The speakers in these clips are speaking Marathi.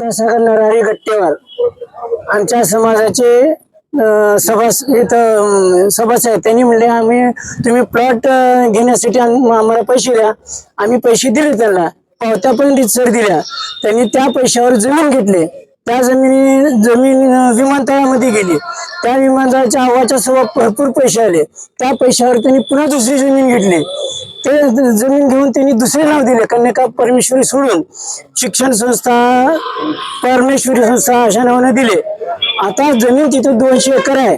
विद्यासागर नरहरी गट्टेवार आमच्या समाजाचे सभास इथं अं, सभास आहेत. त्यांनी म्हणले आम्ही तुम्ही प्लॉट घेण्यासाठी आम्हाला पैसे द्या. आम्ही पैसे दिले त्यांना. पावत्या पण रितसर दिल्या. त्यांनी त्या पैशावर जमीन घेतले. त्या जमिनी जमीन विमानतळामध्ये गेली. त्या विमानतळाच्या हवाच्या सभा भरपूर पैसे आले. त्या पैशावर त्यांनी पुन्हा दुसरी जमीन घेतली. ते जमीन घेऊन त्यांनी दुसरे नाव दिले. कन्यका परमेश्वरी सोडून शिक्षण संस्था परमेश्वरी संस्था अशा नावाने दिले. आता जमीन तिथे दोनशे एकर आहे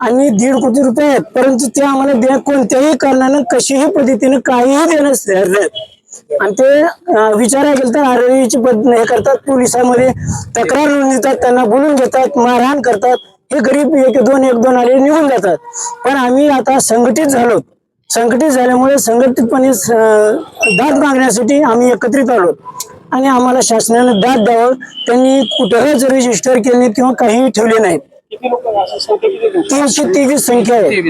आणि दीड कोटी रुपये आहेत. परंतु ते आम्हाला दे कोणत्याही कारणानं कशीही पद्धतीनं काहीही देण्यास तयार नाहीत आणि ते विचारायला गेलं तर आरोग्याची पद हे करतात पोलिसांमध्ये तक्रार नोंदवतात त्यांना बोलून घेतात मारहाण करतात. हे गरीब एक दोन एक दोन आले निघून जातात. पण आम्ही आता संघटित झालो. संघटित झाल्यामुळे संघटितपणे दाद मागण्यासाठी आम्ही एकत्रित आलो. आणि आम्हाला शासनाने दाद द्यावं त्यांनी कुठेच रजिस्टर केले किंवा काहीही ठेवले नाहीत. आहे? तीनशे तेवीस संख्या आहे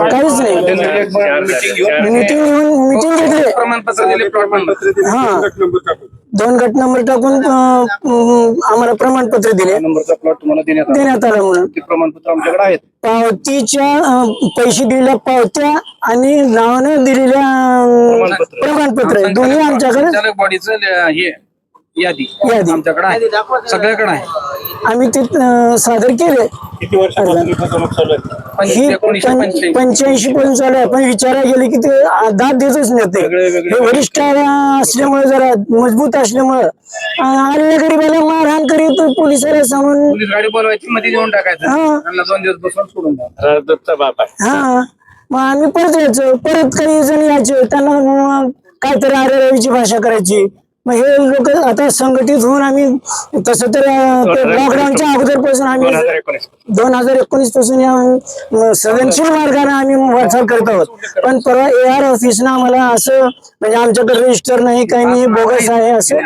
काहीच नाही. मीटिंग घेऊन मीटिंग घेतली. प्रमाणपत्र दिले प्लॉट हा. दोन गट नंबर टाकून अं, आम्हाला प्रमाणपत्र दिले. नंबरचा प्लॉट तुम्हाला देण्यात आला. देण्यात आलं म्हणून. ते प्रमाणपत्र आमच्याकडे आहेत. पावतीच्या अं, पैसे दिलेल्या पावत्या आणि नावानं दिलेल्या अं, प्रमाणपत्र. दोन्ही आमच्याकडे संचालक बॉडीचं हे यादी. यादी. आमच्याकडे आहे. सगळ्याकडे आहे. आम्ही ते सादर केले. किती वर्षापासून फसवणूक चालू आहे? ही पंच्याऐंशी पर्यंत चालू आहे. पण विचारायला गेले की ते दाद देतच नाही ते. हे वरिष्ठ असल्यामुळे जरा मजबूत असल्यामुळे. आलेल्या गरीबाला मारहाण करीत पोलिसाला सांगून. पोलीस गाडी बोलवायची मध्ये देऊन टाकायचं. हा. त्यांना दोन दिवस बसून सोडून द्या. राजदत्तचा बाप आहे हा. मग आम्ही परत यायचो. परत काही जण यायचे. त्यांना मग काहीतरी आरेरावीची भाषा करायची. मग हे लोक आता संघटित होऊन आम्ही तसं तर लॉकडाऊनच्या अगोदरपासून आम्ही दोन हजार एकोणीस. पासून या सृजनशील मार्गाने आम्ही वाटचाल करत आहोत. पण परवा ए आर ऑफिसनं आम्हाला असं म्हणजे आमच्याकडे रजिस्टर नाही काही नाही बोगस आहे असं.